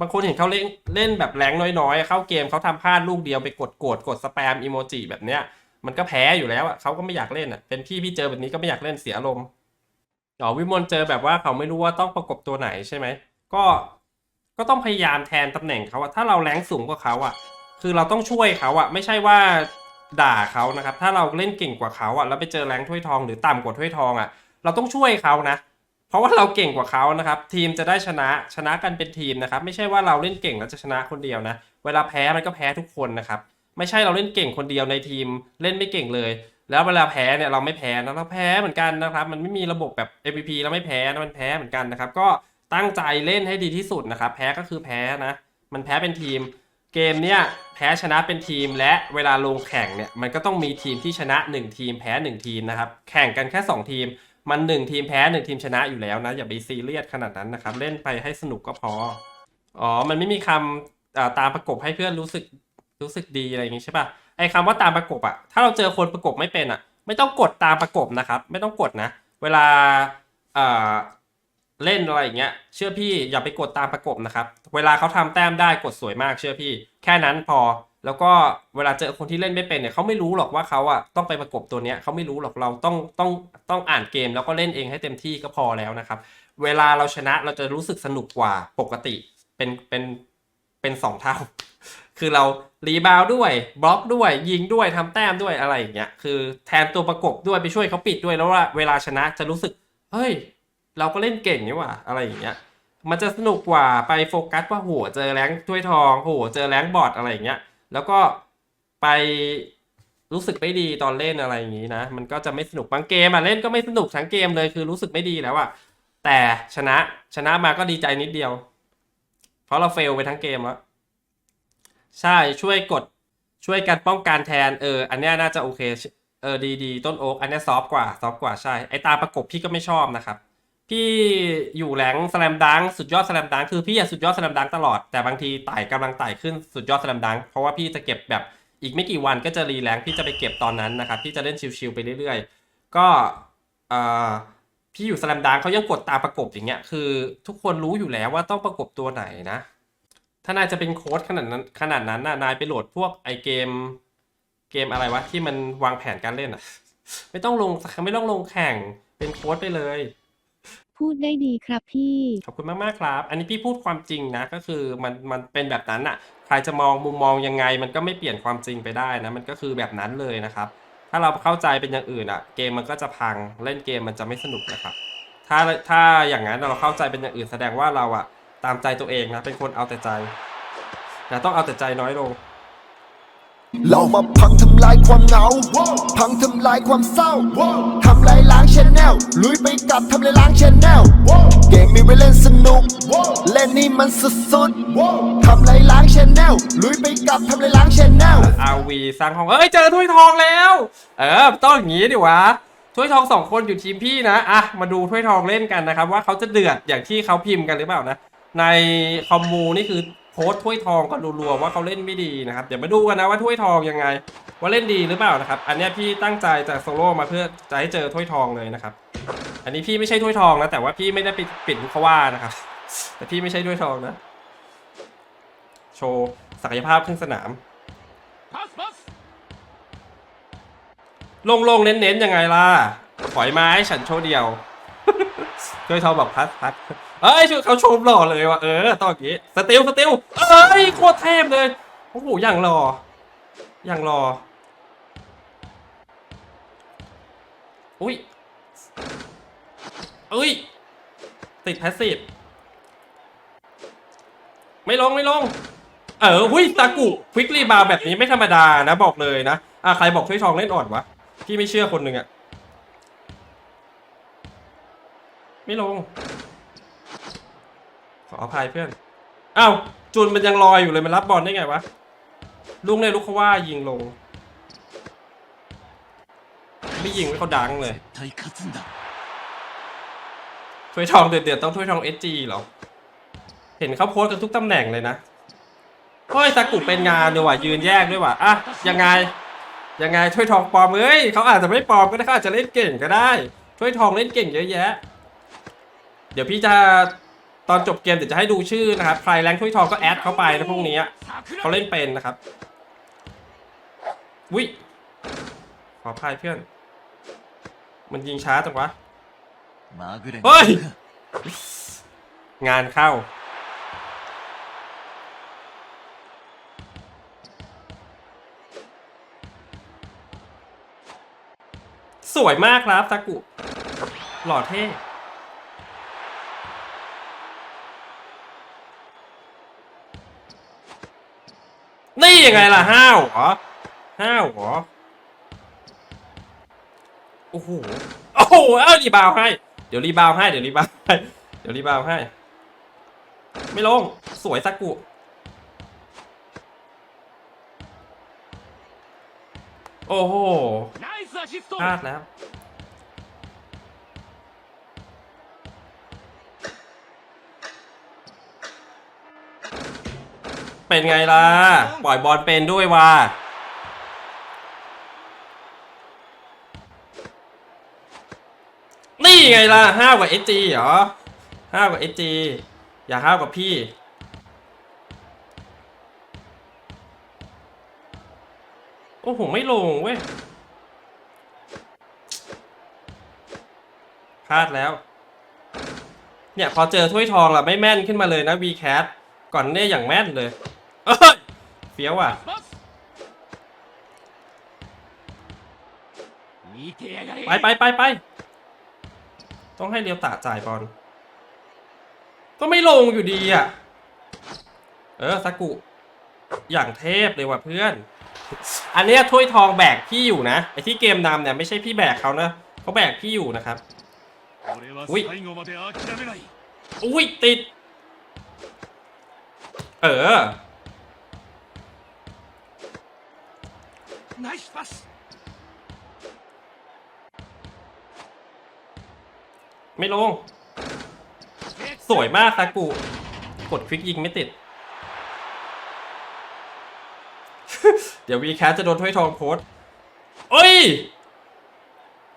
บางคนเห็นเขาเล่นเล่นแบบแรงน้อยๆ เข้าเกมเขาทำพลาดลูกเดียวไปกดโกรธกดสแปมอีโมจิแบบเนี้ย มันก็แพ้อยู่แล้วอะเขาก็ไม่อยากเล่นอะเป็นพี่พี่เจอแบบนี้ก็ไม่อยากเล่นเสียอารมณ์อ๋อวิมลเจอแบบว่าเขาไม่รู้ว่าต้องประกบตัวไหนใช่ไหมก็ก็ต้องพยายามแทนตำแหน่งเขาอะถ้าเราแรงสูงกว่าเขาอะคือเราต้องช่วยเขาอะไม่ใช่ว่าด่าเขานะครับ ถ้าเราเล่นเก่งกว่าเขาอะแล้วไปเจอแรงถ้วยทองหรือต่ำกว่าถ้วยทองอะเราต้องช่วยเขานะ เพราะว่าเราเก่งกว่าเขานะครับ ทีมจะได้ชนะชนะกันเป็นทีมนะครับ ไม่ใช่ว่าเราเล่นเก่งแล้วจะชนะคนเดียวนะ เวลาแพ้มันก็แพ้ทุกคนนะครับ ไม่ใช่เราเล่นเก่งคนเดียวในทีมเล่นไม่เก่งเลย แล้วเวลาแพ้เนี่ยเราไม่แพ้นะเราแพ้เหมือนกันนะครับ มันไม่มีระบบแบบ MVP แล้วไม่แพ้นะมันแพ้เหมือนกันนะครับ ก็ตั้งใจเล่นให้ดีที่สุดนะครับ แพ้ก็คือแพ้นะ มันแพ้เป็นทีม เกมเนี่ยแพ้ชนะเป็นทีม และเวลาลงแข่งเนี่ยมันก็ต้องมีทีมที่ชนะ 1 ทีมแพ้ 1 ทีมนะครับ แข่งกันแค่ 2 ทีม มัน1ทีมแพ้1ทีมชนะอยู่แล้วนะ อย่าไปซีเรียสขนาดนั้นนะครับ เล่นไปให้สนุกก็พอ อ๋อ มันไม่มีคำตามประกบให้เพื่อนรู้สึกรู้สึกดีอะไรอย่างงี้ใช่ปะไอ้คำว่าตามประกบอะถ้าเราเจอคนประกบไม่เป็นอะไม่ต้องกดตามประกบนะครับ ไม่ต้องกดนะ เวลาอ่าเล่นอะไรอย่างเงี้ย เชื่อพี่อย่าไปกดตามประกบนะครับ เวลาเขาทำแต้มได้กดสวยมากเชื่อพี่ แค่นั้นพอ แล้วก็เวลาเจอคนที่เล่นไม่เป็นเนี่ยเขาไม่รู้หรอกว่าเขาอะต้องไปประกบตัวเนี้ยเขาไม่รู้หรอกเราต้องต้องต้องอ่านเกมแล้วก็เล่นเองให้เต็มที่ก็พอแล้วนะครับ เวลาเราชนะเราจะรู้สึกสนุกกว่าปกติเป็นเป็นเป็นสองเท่า คือเรารีบาวด้วยบล็อกด้วยยิงด้วยทำแต้มด้วยอะไรอย่างเงี้ยคือแทนตัวประกบด้วยไปช่วยเขาปิดด้วยแล้วว่าเวลาชนะจะรู้สึกเฮ้ย เราก็เล่นเก่งนี่หว่าอะไรอย่างเงี้ยมันจะสนุกกว่าไปโฟกัสว่าโหเจอแรงถ้วยทองโหเจอแรงบอดอะไรอย่างเงี้ย แล้วก็ไปรู้สึกไม่ดีตอนเล่นอะไรอย่างงี้นะ มันก็จะไม่สนุกบางเกมอะเล่นก็ไม่สนุกทั้งเกมเลยคือรู้สึกไม่ดีแล้วอะแต่ชนะชนะมาก็ดีใจนิดเดียว เพราะเราเฟลไปทั้งเกมแล้วใช่ช่วยกดช่วยกันป้องกันแทนเออ อันนี้น่าจะโอเคเออดีดีต้นโอ๊กอันนี้ซอฟกว่าซอฟกว่าใช่ไอตาประกบพี่ก็ไม่ชอบนะครับ พี่อยู่แหลงสแลมดังสุดยอดสแลมดังคือพี่อะสุดยอดสแลมดังตลอดแต่บางทีไต่กำลังไต่ขึ้นสุดยอดสแลมดังเพราะว่าพี่จะเก็บแบบอีกไม่กี่วันก็จะรีแรงพี่จะไปเก็บตอนนั้นนะครับพี่จะเล่นชิวๆไปเรื่อยๆ ก็เอ่อพี่อยู่สแลมดังเขายังกดตามประกบอย่างเงี้ยคือ ทุกคนรู้อยู่แล้วว่าต้องประกบตัวไหนนะ ถ้านายจะเป็นโค้ดขนาดนั้นขนาดนั้นน่ะนายไปโหลดพวกไอเกมเกมอะไรวะที่มันวางแผนการเล่นอะไม่ต้องลงไม่ต้องลงแข่งเป็นโค้ดไปเลย พูดได้ดีครับพี่ ขอบคุณมากๆครับ อันนี้พี่พูดความจริงนะ ก็คือมันมันเป็นแบบนั้นอะใครจะมองมุมมองยังไง มันก็ไม่เปลี่ยนความจริงไปได้นะ มันก็คือแบบนั้นเลยนะครับ ถ้าเราเข้าใจเป็นอย่างอื่นอะเกมมันก็จะพัง เล่นเกมมันจะไม่สนุกนะครับ ถ้าถ้าอย่างนั้นเราเข้าใจเป็นอย่างอื่นแสดงว่าเราอะตามใจตัวเองนะ เป็นคนเอาแต่ใจนะต้องเอาแต่ใจน้อยลงเรามาพังทำลายความเหงา พังทำลายความเศร้า ทำลายล้า งชแนลลุยไปกับทำลล้างชแนลเกมมีไว้เล่นสนุก เล่นนี่มันสุดๆทำลายล้างชแนลลุยไปกับทำลล้างชแนลอาวีสร้างห้องเอ้ยเจอถ้วยทองแล้ว เออต้องอย่างนี้ดิวะถ้วยทองสองคนอยู่ทีมพี่นะอะมาดูถ้วยทองเล่นกันนะครับ ว่าเขาจะเดือดอย่างที่เขาพิมพ์กันหรือเปล่านะ ในคอมมูนี่คือ โพสต์ถ้วยทองก็รัวๆว่าเขาเล่นไม่ดีนะครับ เดี๋ยวมาดูกันนะว่าถ้วยทองยังไง ว่าเล่นดีหรือเปล่านะครับ อันนี้พี่ตั้งใจจะโซโล่มาเพื่อจะให้เจอถ้วยทองเลยนะครับ อันนี้พี่ไม่ใช่ถ้วยทองนะแต่ว่าพี่ไม่ได้ไปปิดเขาว่านะครับ แต่พี่ไม่ใช่ถ้วยทองนะ โชว์ศักยภาพครึ่งสนามลงลงเน้นๆยังไงล่ะถอยมาให้ฉันโชว์เดียวช่วยทอบอกพัดพัด เอ้ยช่วยเขาชมหล่อเลยว่ะเออตองอย่างงี้สติลสติลเอ้ยโคตรเทพเลยโอ้โหอย่างหล่ออย่างหล่ออุ้ยอุ้ยติดแพสซีฟไม่ลงไม่ลงเออหุ้ยตากุควิกรีบาแบบนี้ไม่ธรรมดานะบอกเลยนะอะใครบอกถ้วยทองเล่นอ่อนวะพี่ไม่เชื่อคนหนึ่งอะไม่ลง ขออภัยเพื่อนเอ้าจุนมันยังลอยอยู่เลยมันรับบอลได้ไงวะลุงเนยลุกเขาว่ายิงลง ไม่ยิงไม่เขาดังเลยถ้วยทองเดือดๆต้องถ้วยทองเอสจีหรอ เห็นเขาโพสกันทุกตำแหน่งเลยนะเฮ้ยสากุเป็นงานด้วยว่ะยืนแยกด้วยว่ะอะยังไงยังไงถ้วยทองปลอมเอ้ยเขาอาจจะไม่ปลอมก็ได้เขาอาจจะเล่นเก่งก็ได้ถ้วยทองเล่นเก่งเยอะแยะ เดี๋ยวพี่จะ ตอนจบเกมเดี๋ยวจะให้ดูชื่อนะครับใครแรงถ้วยทองก็แอดเข้าไปนะพวกนี้เขาเล่นเป็นนะครับวิขอพายเพื่อน มันยิงช้าจังวะเฮ้ย งานเข้า สวยมากครับตะกุ หล่อเท่ นี่ยังไงล่ะห้าวเหรอห้าวเหรอโอ้โหโอ้โหเอารีบาวให้ เดี๋ยวรีบาวให้ เดี๋ยวรีบาวให้ เดี๋ยวรีบาวให้ ไม่ลง สวยสักกูโอ้โหพลาดแล้ว เป็นไงล่ะ ปล่อยบอลเป็นด้วยว่ะนี่ไงล่ะห้าวกว่าเอจีเหรอห้าวกว่าเอจีอย่าห้าวกับพี่ โอ้โห ไม่ลงเว้ยพลาดแล้ว เนี่ยพอเจอถ้วยทองล่ะไม่แม่นขึ้นมาเลยนะ VCAT ก่อนเนี่ยอย่างแม่นเลย เอ้ยเฟี้ยวอะไปไปไปไปต้องให้เลียวตาจ่ายบอลก็ไม่ลงอยู่ดีอะ เออซากุ อย่างเทพเลยว่ะเพื่อน อันนี้ถ้วยทองแบกพี่อยู่นะ ไอที่เกมนำเนี่ยไม่ใช่พี่แบกเขานะเขาแบกพี่อยู่นะครับ อุ้ยอุ้ยติด เออ ナイスパス ไม่ลง สวยมากซากุ กดควิกยิงไม่ติด เดี๋ยววีแคสจะโดนถ้วยทองโพสต์เอ้ย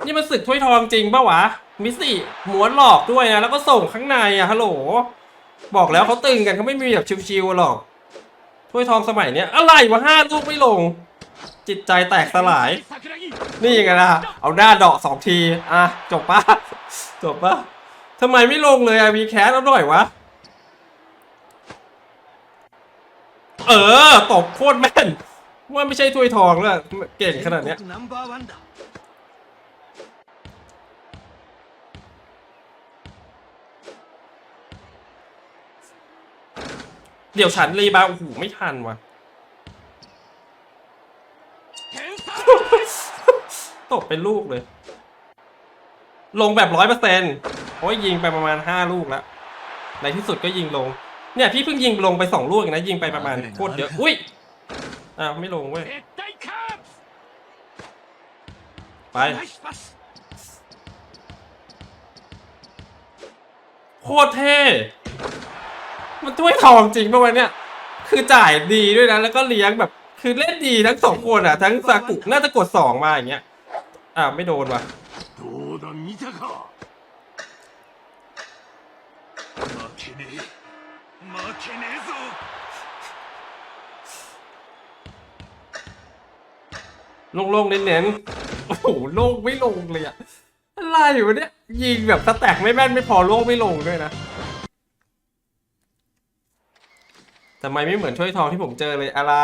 นี่มันศึกถ้วยทองจริงปะวะ มิสซี่ม้วนหลอกด้วยนะ แล้วก็ส่งข้างในอะฮัลโหล บอกแล้วเขาตึงกันเขาไม่มีแบบชิวๆหรอก ถ้วยทองสมัยเนี้ย อะไรวะห้าลูกไม่ลง จิตใจแตกสลาย นี่ไงนะเอาหน้าดอกสองที อะ จบปะจบปะทำไมไม่ลงเลยไอวีแคสเอาหน่อยวะ เออ ตบโคตรแม่น ว่าไม่ใช่ถ้วยทองแล้วเก่งขนาดเนี้ยเดี๋ยวฉันรีบาโอ้โหไม่ทันว่ะ ตเป็นลูกเลย ลงแบบร้อยเปอร์เซ็นต์เพราะยิงไปประมาณห้าลูกแล้วในที่สุดก็ยิงลง เนี่ยพี่เพิ่งยิงลงไปสองลูกนะยิงไปประมาณโคตรเยอะอุ้ยอ่าไม่ลงเว้ยไปโคตรเท่มันถ้วยทองจริงป่ะวะเนี้ยคือจ่ายดีด้วยนะ แล้วก็เลี้ยงแบบ คือเล่นดีทั้งสองคนอะ ทั้งสากุน่าจะกดสองมาอย่างเงี้ย อ้าวไม่โดนว่ะโล่งๆเน้นโอ้โหลงไม่ลงเลยอะอะไรอยู่เนี่ย ยิงแบบสแต็กไม่แม่นไม่พอลงไม่ลงด้วยนะทำไมไม่เหมือนช่วยทองที่ผมเจอเลยอะไร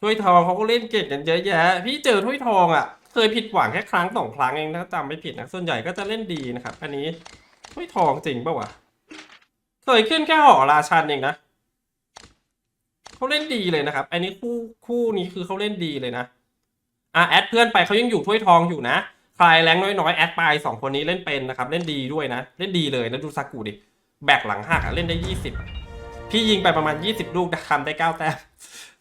ช่วยทองเขาก็เล่นเก่งกันเยอะแยะ พี่เจอช่วยทองอะ เคยผิดหวังแค่ครั้งสองครั้งเองถ้าจำไม่ผิดนะส่วนใหญ่ก็จะเล่นดีนะครับ อันนี้ถ้วยทองจริงปะวะเคยขึ้นแค่หอราชันเองนะเขาเล่นดีเลยนะครับ อันนี้คู่คู่นี้คือเขาเล่นดีเลยนะอะแอดเพื่อนไปเขายังอยู่ถ้วยทองอยู่นะใครแรงน้อยๆแอดไปสองคนนี้เล่นเป็นนะครับ เล่นดีด้วยนะ เล่นดีเลยแล้วดูซากุดิแบกหลังหักเล่นได้ยี่สิบพี่ยิงไปประมาณยี่สิบลูกทำได้เก้าแต้ม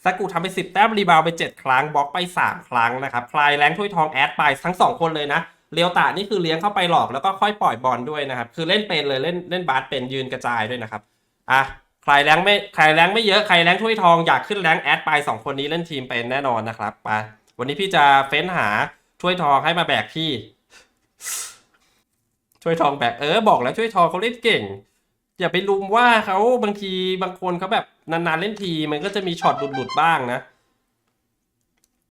ซากุทำไปสิบแต้มรีบาวไปเจ็ดครั้งบล็อกไปสามครั้งนะครับใครแรงถ้วยทองแอดไปทั้งสองคนเลยนะเลียวตานี่คือเลี้ยงเข้าไปหลอกแล้วก็ค่อยปล่อยบอลด้วยนะครับ คือเล่นเป็นเลยเล่นเล่นบาสเป็นยืนกระจายด้วยนะครับอะใครแรงไม่ใครแรงไม่เยอะใครแรงถ้วยทองอยากขึ้นแรงแอดไปสองคนนี้เล่นทีมเป็นแน่นอนนะครับไปวันนี้พี่จะเฟ้นหาถ้วยทองให้มาแบกพี่ถ้วยทองแบกเออบอกแล้วถ้วยทองเขาเล่นเก่ง อย่าไปลุมว่าเขาบางทีบางคนเขาแบบ นานๆเล่นทีมันก็จะมีช็อตหลุดๆบ้างนะ